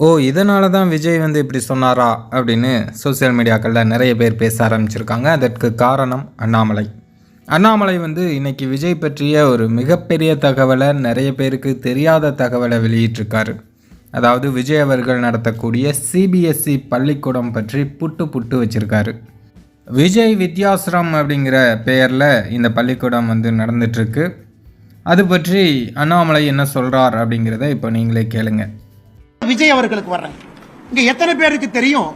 ஓ இதனால தான் விஜய் வந்து இப்படி சொன்னாரா? அப்படின்னு சோஷியல் மீடியாக்களில் நிறைய பேர் பேச ஆரம்பிச்சிருக்காங்க. அதற்கு காரணம் அண்ணாமலை. அண்ணாமலை வந்து இன்னைக்கு விஜய் பற்றிய ஒரு மிகப்பெரிய தகவலை நிறைய பேருக்கு தெரியாத தகவலை வெளியிட்டிருக்காரு. அதாவது விஜய் அவர்கள் நடத்தக்கூடிய சிபிஎஸ்சி பள்ளிக்கூடம் பற்றி புட்டு புட்டு வச்சுருக்காரு. விஜய் வித்யாசிரம் அப்படிங்கிற பெயரில் இந்த பள்ளிக்கூடம் வந்து நடந்துட்டுருக்கு அது பற்றி அண்ணாமலை என்ன சொல்கிறார் அப்படிங்கிறத இப்போ நீங்களே கேளுங்கள் விஜய் அவர்களுக்கு வர்றேன். இங்க எத்தனை பேருக்கு தெரியும்?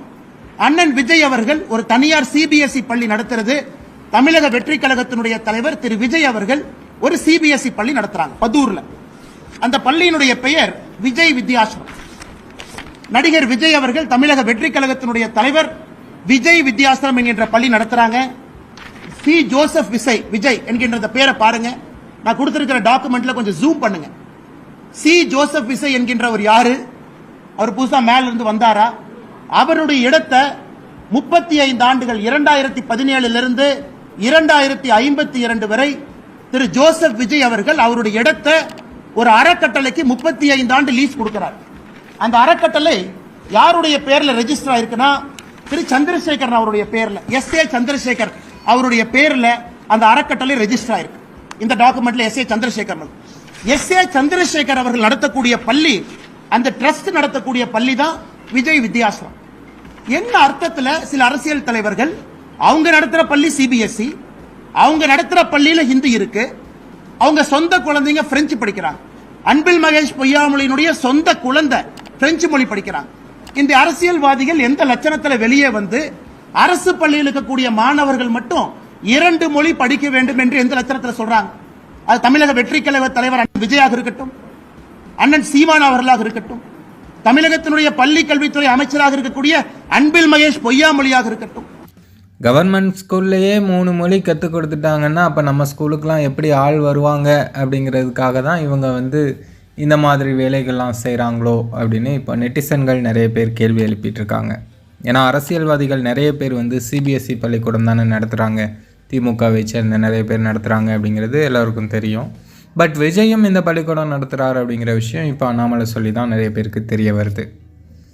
அண்ணன் விஜய் அவர்கள் ஒரு தனியார் சிபிஎஸ்இ பள்ளி நடத்துறது. தமிழக வெற்றி கழகத்தினுடைய தலைவர் திரு விஜய் அவர்கள் ஒரு சிபிஎஸ்இ பள்ளி நடத்துறாங்க பதூர்ல. அந்த பள்ளியினுடைய பெயர் விஜய் வித்யாசிரம். நடிகர் விஜய் அவர்கள் தமிழக வெற்றி கழகத்தினுடைய தலைவர் விஜய் வித்யாசிரம் என்கின்ற பள்ளி நடத்துறாங்க. சி. ஜோசப் விசை விஜய் என்கின்ற பேரை பாருங்க. நான் கொடுத்திருக்கிற டாக்குமெண்ட்ல கொஞ்சம் ஜூம் பண்ணுங்க. சி. ஜோசப் விசை என்கின்றவர் யாரு? அவர் புதுசாக மேலிருந்து வந்தாரா? அவருடைய இடத்தை முப்பத்தி ஐந்து ஆண்டுகள் இரண்டாயிரத்தி பதினேழுலேருந்து இரண்டாயிரத்தி ஐம்பத்தி இரண்டு வரை திரு ஜோசப் விஜய் அவர்கள் அவருடைய இடத்தை ஒரு அறக்கட்டளைக்கு முப்பத்தி ஐந்து ஆண்டு லீஸ் கொடுக்கிறார். அந்த அறக்கட்டளை யாருடைய பேரில் ரெஜிஸ்டர் ஆயிருக்குன்னா திரு சந்திரசேகரன் அவருடைய பேரில் எஸ் ஏ சந்திரசேகர் அவருடைய பேரில் அந்த அறக்கட்டளை ரெஜிஸ்டர் ஆயிருக்கு. இந்த டாக்குமெண்ட்ல S A Chandrasekhar S A Chandrasekhar அவர்கள் நடத்தக்கூடிய பள்ளி அந்த ட்ரஸ்ட் நடத்தக்கூடிய பள்ளி தான் விஜய் வித்யாசிரம். என்ன அர்த்தத்தில் சில அரசியல் தலைவர்கள் அவங்க நடத்துகிற பள்ளி சிபிஎஸ்இ அவங்க நடத்துகிற பள்ளியில் ஹிந்தி இருக்கு அவங்க சொந்த குழந்தைங்க பிரெஞ்சு படிக்கிறாங்க. அன்பில் மகேஷ் பொய்யாமொழியினுடைய சொந்த குழந்தை பிரெஞ்சு மொழி படிக்கிறாங்க இந்த அரசியல்வாதிகள் எந்த லட்சணத்தில் வெளியே வந்து அரசு பள்ளியில் இருக்கக்கூடிய மாணவர்கள் மட்டும் இரண்டு மொழி படிக்க வேண்டும் என்று எந்த லட்சணத்தில் சொல்றாங்க? அது தமிழக வெற்றி கழக தலைவர் விஜயாக இருக்கட்டும் அண்ணன் சீமான் அவர்களாக இருக்கட்டும் தமிழகத்தினுடைய பள்ளி கல்வித்துறை அமைச்சராக இருக்கக்கூடிய அன்பில் மகேஷ் பொய்யாமொழியாக இருக்கட்டும். கவர்மெண்ட் ஸ்கூல்லையே மூணு மொழி கற்றுக் கொடுத்துட்டாங்கன்னா அப்போ நம்ம ஸ்கூலுக்கெலாம் எப்படி ஆள் வருவாங்க அப்படிங்கிறதுக்காக தான் இவங்க வந்து இந்த மாதிரி வேலைகள்லாம் செய்கிறாங்களோ அப்படின்னு இப்போ நெட்டிசன்கள் நிறைய பேர் கேள்வி எழுப்பிட்டு இருக்காங்க ஏன்னா அரசியல்வாதிகள் நிறைய பேர் வந்து சிபிஎஸ்சி பள்ளிக்கூடம் தானே நடத்துகிறாங்க திமுகவை சேர்ந்த நிறைய பேர் நடத்துகிறாங்க அப்படிங்கிறது எல்லாருக்கும் தெரியும். பட் விஜயும் இந்த பள்ளிக்கூடம் நடத்துகிறார் அப்படிங்கிற விஷயம் இப்போ அண்ணாமலை சொல்லி தான் நிறைய பேருக்கு தெரிய வருது.